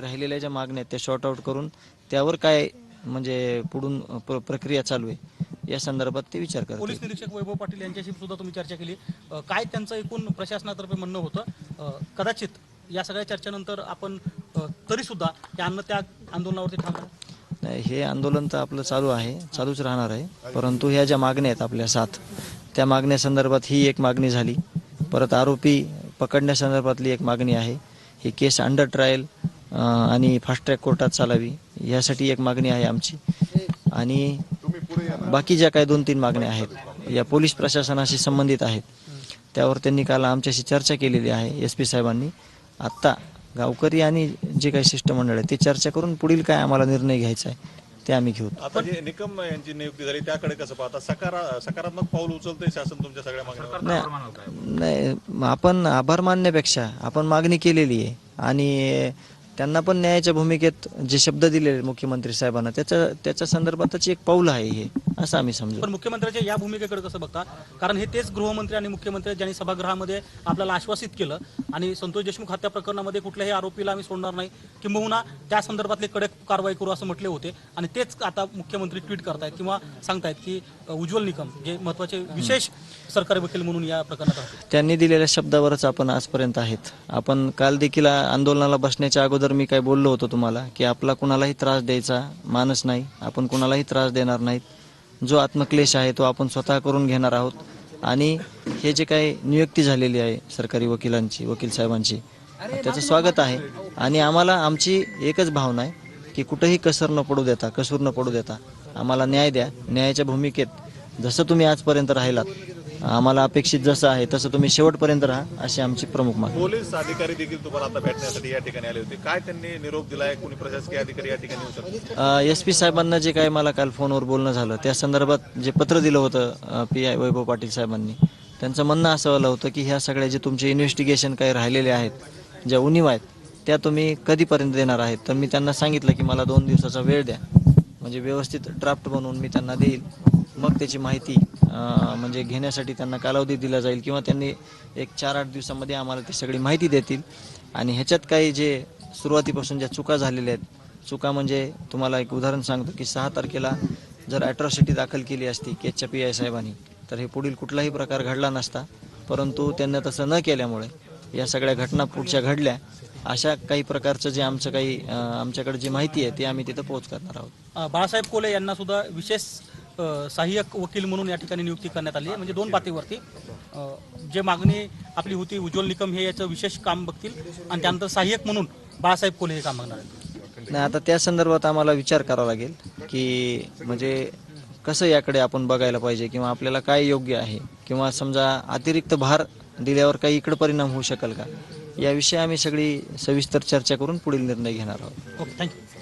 राहिलेल्या ज्या मागण्या आहेत त्या शॉर्ट आऊट करून त्यावर काय म्हणजे पुढून प्र- प्रक्रिया चालू आहे या संदर्भात ते विचार करतील. पोलीस निरीक्षक वैभव पाटील यांच्याशी सुद्धा तुम्ही चर्चा केली. अ, काय त्यांचं एकूण प्रशासनातर्फे म्हणणं होतं? अ, कदाचित या सगळ्या चर्चेनंतर आपण तरी सुद्धा या अन्नत्याग आंदोलनावरती थांबणार नाही, हे आंदोलन तर आपलं चालू आहे चालूच राहणार आहे. परंतु ह्या ज्या मागण्या आहेत आपल्या सात त्या मागण्यासंदर्भात ही एक मागणी झाली. परत आरोपी पकडण्यासंदर्भातली एक मागणी आहे. ही केस अंडर ट्रायल आणि फास्ट ट्रॅक कोर्टात चालावी यासाठी एक मागणी आहे आमची. आणि बाकी ज्या काही दोन तीन मागण्या आहेत या पोलीस प्रशासनाशी संबंधित आहेत त्यावर त्यांनी काल आमच्याशी चर्चा केलेली आहे एस पी साहेबांनी. आत्ता गावकरी आणि जे काही शिष्टमंडळ आहे ते चर्चा करून पुढील काय आम्हाला निर्णय घ्यायचा आहे ते आम्ही घेऊ. आता जे निकम यांची नियुक्ती झाली त्याकडे कसं पाहता? सकारा सकारात्मक पाऊल उचलतंय शासन तुमच्या सगळ्या मागण्या नाही आपण आभार मानण्यापेक्षा आपण मागणी केलेली आहे. आणि त्यांना पण न्यायाच्या भूमिकेत जे शब्द दिलेले मुख्यमंत्री साहेबांना त्याच्या त्याच्या संदर्भातच एक पाऊल आहे हे. असं आम्ही समजू. पण मुख्यमंत्र्यांच्या या भूमिकेकडे कसं बघता? कारण हे तेच गृहमंत्री आणि मुख्यमंत्री ज्यांनी सभागृहामध्ये आपल्याला आश्वासित केलं. आणि संतोष देशमुख हत्या प्रकरणामध्ये कुठल्याही आरोपीला आम्ही सोडणार नाही. किंबहुना त्या संदर्भातले कडक कारवाई करू असं म्हटले होते. आणि तेच आता मुख्यमंत्री ट्विट करतायत किंवा सांगतायत की उज्ज्वल निकम जे महत्त्वाचे विशेष सरकारी वकील म्हणून या प्रकरणात त्यांनी दिलेल्या शब्दावरच आपण आजपर्यंत आहेत. आपण काल देखील आंदोलनाला बसण्याच्या अगोदर मी काय बोललो होतो तुम्हाला की आपला कुणालाही त्रास द्यायचा मानस नाही आपण कुणालाही त्रास देणार नाहीत. जो आत्मक्लेश आहे तो आपण स्वतः करून घेणार आहोत. आणि हे जे काही नियुक्ती झालेली आहे सरकारी वकिलांची वकील साहेबांची त्याचं स्वागत आहे. आणि आम्हाला आमची एकच भावना आहे की कुठंही कसर न पडू देता कसूर न पडू देता आम्हाला न्याय द्या. न्यायाच्या भूमिकेत जसं तुम्ही आजपर्यंत राहिलात आम्हाला अपेक्षित जसं आहे तसं तुम्ही शेवटपर्यंत राहा अशी आमची प्रमुख मागणी. पोलीस अधिकारी देखील तुम्हाला आता भेटण्यासाठी या ठिकाणी आले होते. काय त्यांनी निरोप दिलाय? कोणी प्रशासकीय अधिकारी या ठिकाणी येऊ एस पी साहेबांना जे काय मला काल फोनवर बोलणं झालं त्या संदर्भात जे पत्र दिलं होतं पी आय वैभव पाटील साहेबांनी त्यांचं म्हणणं असं आलं होतं की ह्या सगळ्या जे तुमचे इन्व्हेस्टिगेशन काही राहिलेले आहेत ज्या उणीव आहेत त्या तुम्ही कधीपर्यंत देणार आहेत? तर मी त्यांना सांगितलं की मला दोन दिवसाचा वेळ द्या. म्हणजे व्यवस्थित ड्राफ्ट बनवून मी त्यांना देईल. मग त्याची माहिती म्हणजे घेण्यासाठी त्यांना कालावधी दिला जाईल किंवा त्यांनी एक चार आठ दिवसामध्ये आम्हाला ती सगळी माहिती देतील. आणि ह्याच्यात काही जे सुरुवातीपासून ज्या चुका झालेल्या आहेत चुका म्हणजे तुम्हाला एक उदाहरण सांगतो की सहा तारखेला जर ॲट्रॉसिटी दाखल केली असती केजच्या पी आय साहेबांनी तर हे पुढील कुठलाही प्रकार घडला नसता. परंतु त्यांना तसं न केल्यामुळे या सगळ्या घटना पुढच्या घडल्या. अशा काही प्रकारचं जे आमचं काही आमच्याकडे जी माहिती आहे ती आम्ही तिथं पोहोच करणार आहोत. बाळासाहेब कोले यांना सुद्धा विशेष सहाय्यक वकील म्हणून या ठिकाणी नियुक्ती करण्यात आली आहे. म्हणजे दोन पातळीवरती. जे मागणी आपली होती उज्ज्वल निकम हे याचं विशेष काम बघतील. आणि त्यानंतर सहाय्यक म्हणून बाळासाहेब कोले हे काम बघणार आहेत. नाही आता त्या संदर्भात आम्हाला विचार करावा लागेल की म्हणजे कसं याकडे आपण बघायला पाहिजे किंवा आपल्याला काय योग्य आहे? किंवा समजा अतिरिक्त भार दिल्यावर काही इकडे परिणाम होऊ शकेल का? याविषयी आम्ही सगळी सविस्तर चर्चा करून पुढील निर्णय घेणार आहोत. Okay thank you.